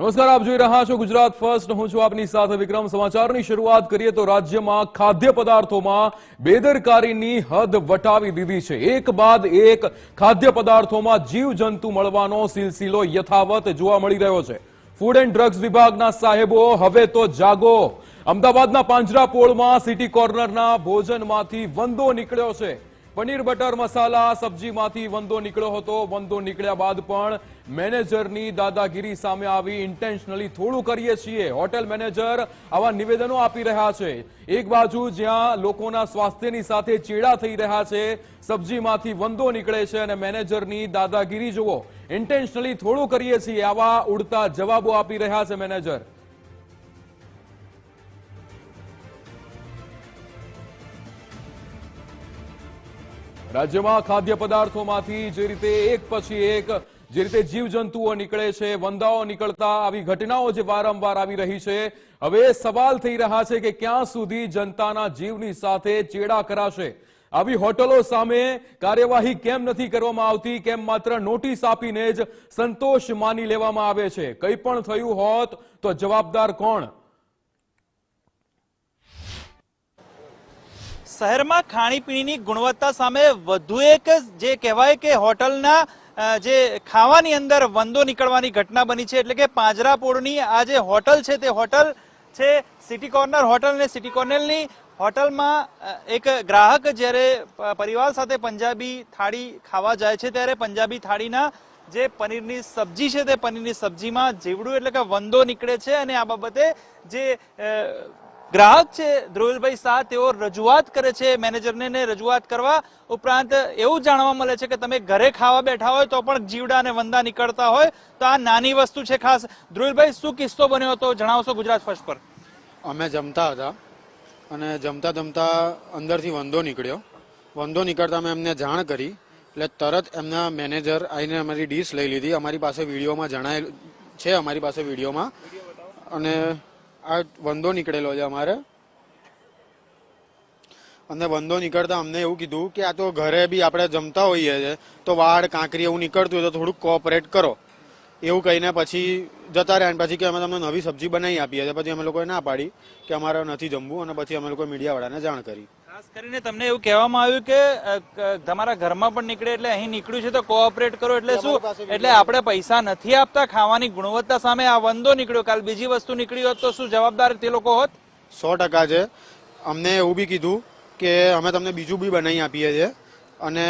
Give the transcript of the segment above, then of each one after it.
નમસ્કાર, આપ જોઈ રહ્યા છો ગુજરાત ફર્સ્ટ. હું છું આપની સાથે વિક્રમ. સમાચારની શરૂઆત કરીએ તો રાજ્યમાં ખાદ્ય પદાર્થોમાં બેદરકારીની હદ વટાવી દીધી છે. એક બાદ એક ખાદ્ય પદાર્થોમાં જીવજંતુ મળવાનો સિલસિલો યથાવત જોવા મળી રહ્યો છે. ફૂડ એન્ડ ડ્રગ્સ વિભાગના સાહેબો, હવે તો જાગો. અમદાવાદના પાંજરાપોળમાં સિટી કોર્નરના ભોજનમાંથી વંદો નીકળ્યો છે. પનીર બટર મસાલા સબ્જીમાંથી વંદો નીકળ્યો હતો. વંદો નીકળ્યા બાદ પણ મેનેજરની દાદાગીરી સામે આવી. ઇન્ટેન્શનલી થોડું કરીએ છીએ. હોટેલ મેનેજર આવા નિવેદનો આપી રહ્યા છે. એક બાજુ જ્યાં લોકોના સ્વાસ્થ્યની સાથે ચેડા થઈ રહ્યા છે, સબ્જીમાંથી વંદો નીકળે છે અને મેનેજરની દાદાગીરી જુઓ. ઇન્ટેન્શનલી થોડું કરીએ છીએ. આવા ઉડતા જવાબો આપી રહ્યા છે મેનેજર. રાજ્યમાં ખાદ્ય પદાર્થોમાંથી જે રીતે એક પછી એક, જે રીતે જીવજંતુઓ નીકળે છે, વંદાઓ નીકળતા, આવી ઘટનાઓ જે વારંવાર આવી રહી છે, હવે સવાલ થઈ રહ્યા છે કે ક્યાં સુધી જનતાના જીવની સાથે ચેડા કરાશે? આવી હોટલો સામે કાર્યવાહી કેમ નથી કરવામાં આવતી? કેમ માત્ર નોટિસ આપીને જ સંતોષ માની લેવામાં આવે છે? કંઈ પણ થયું હોત તો જવાબદાર કોણ? શહેરમાં ખાણીપીણીની ગુણવત્તા સામે વધુ એક જે કહેવાય કે હોટલના જે ખાવાની અંદર વંદો નીકળવાની ઘટના બની છે, એટલે કે પાંજરાપોળની આ જે હોટલ છે તે હોટલ છે, સિટી કોર્નર હોટલ અને સિટી કોર્નરની હોટલમાં એક ગ્રાહક જ્યારે પરિવાર સાથે પંજાબી થાળી ખાવા જાય છે ત્યારે પંજાબી થાળીના જે પનીરની સબ્જી છે તે પનીરની સબ્જીમાં જીવડું એટલે કે વંદો નીકળે છે અને આ બાબતે જે ગ્રાહક છે ધ્રુવલભાઈ શાહ, તેઓ રજૂઆત કરે છે મેનેજરને રજૂઆત કરવા. ઉપરાંત એવું જાણવા મળે છે કે તમે ઘરે ખાવા બેઠા હોય તો પણ જીવડા અને વંદા નીકળતા હોય. તો આ નાની વસ્તુ છે ખાસ. ધ્રુવલભાઈ શું કિસ્સો બન્યો હતો? જણાવશો ગુજરાત ફર્સ્ટ પર. અમે જમતા હતા અને જમતા જમતા અંદરથી વંદો નીકળ્યો. વંદો નીકળતા મેં એમને જાણ કરી. એટલે તરત એમના મેનેજર આવીને અમારી ડીશ લઈ લીધી. અમારી પાસે વિડીયોમાં જણાયેલ છે અમારી પાસે વિડીયોમાં. અને આ વંદો નીકળેલો છે અમારે. અને વંદો નીકળતા અમને એવું કીધું કે આ તો ઘરે બી આપણે જમતા હોઈએ છે, તો વાળ, કાંકરી એવું નીકળતું હોય તો થોડુંક કોઓપરેટ કરો. એવું કહીને પછી જતા રહ્યા પછી કે અમે તમને નવી સબ્જી બનાવી આપીએ છીએ. પછી અમે લોકોએ ના પાડી કે અમારે નથી જમવું અને પછી અમે લોકો મીડિયાવાળાને જાણ કરી. ખાસ કરીને તમને એવું કહેવામાં આવ્યું કે તમારા ઘરમાં પણ નીકળે એટલે અહીં નીકળ્યું છે તો કોઓપરેટ કરો એટલે શું? એટલે આપણે પૈસા નથી આપતા ખાવાની ગુણવત્તા સામે આ વંદો નીકળ્યો. કાલ બીજી વસ્તુ નીકળી હોત તો શું જવાબદાર તે લોકો હોત? સો ટકા છે. અમને એવું બી કીધું કે અમે તમને બીજું બી બનાવી આપીએ છીએ. અને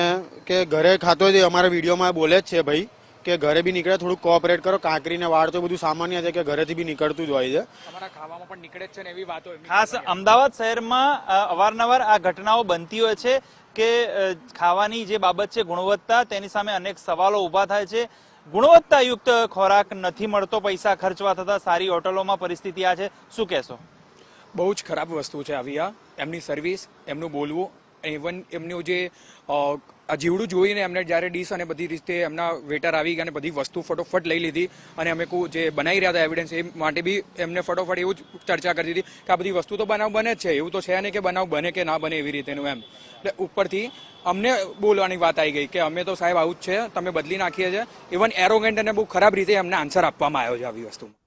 કે ઘરે ખાતો તો અમારા વિડીયોમાં બોલે જ છે ભાઈ. કે ઘરે બી નીકળે થોડુંક કોઓપરેટ કરો. કાંકરીને વાળ તો બધું સામાન્ય છે કે ઘરેથી બી નીકળતું જ હોય છે. અમારા ખાવામાં પણ નીકળે છે ને એવી વાતો ખાસ અમદાવાદ શહેરમાં અવારનવાર આ ઘટનાઓ બનતી હોય છે કે ખાવાની જે બાબત છે ગુણવત્તા તેની સામે અનેક સવાલો ઊભા થાય છે. ગુણવત્તાયુક્ત ખોરાક નથી મળતો પૈસા ખર્ચવા થતા સારી હોટલોમાં પરિસ્થિતિ આ છે. શું કહેશો? બહુ જ ખરાબ વસ્તુ છે આવી આ. એમની સર્વિસ એમનું બોલવું ઇવન એમનું જે આ જીવડું જોઈને એમને જ્યારે ડીશ અને બધી રીતે એમના વેટર આવી ગયા અને બધી વસ્તુ ફટોફટ લઈ લીધી અને અમે જે બનાવી રહ્યા હતા એવિડન્સ એ માટે બી એમને ફટોફટ એવું જ ચર્ચા કરી દીધી કે આ બધી વસ્તુ તો બનાવ બને જ છે, એવું તો છે નહીં કે બનાવ બને કે ના બને એવી રીતેનું એમ. એટલે ઉપરથી અમને બોલવાની વાત આવી ગઈ કે અમે તો સાહેબ આવું જ છે, તમે બદલી નાખીએ છીએ ઇવન એરોગેન્ટ અને બહુ ખરાબ રીતે એમને આન્સર આપવામાં આવ્યો છે આવી વસ્તુમાં.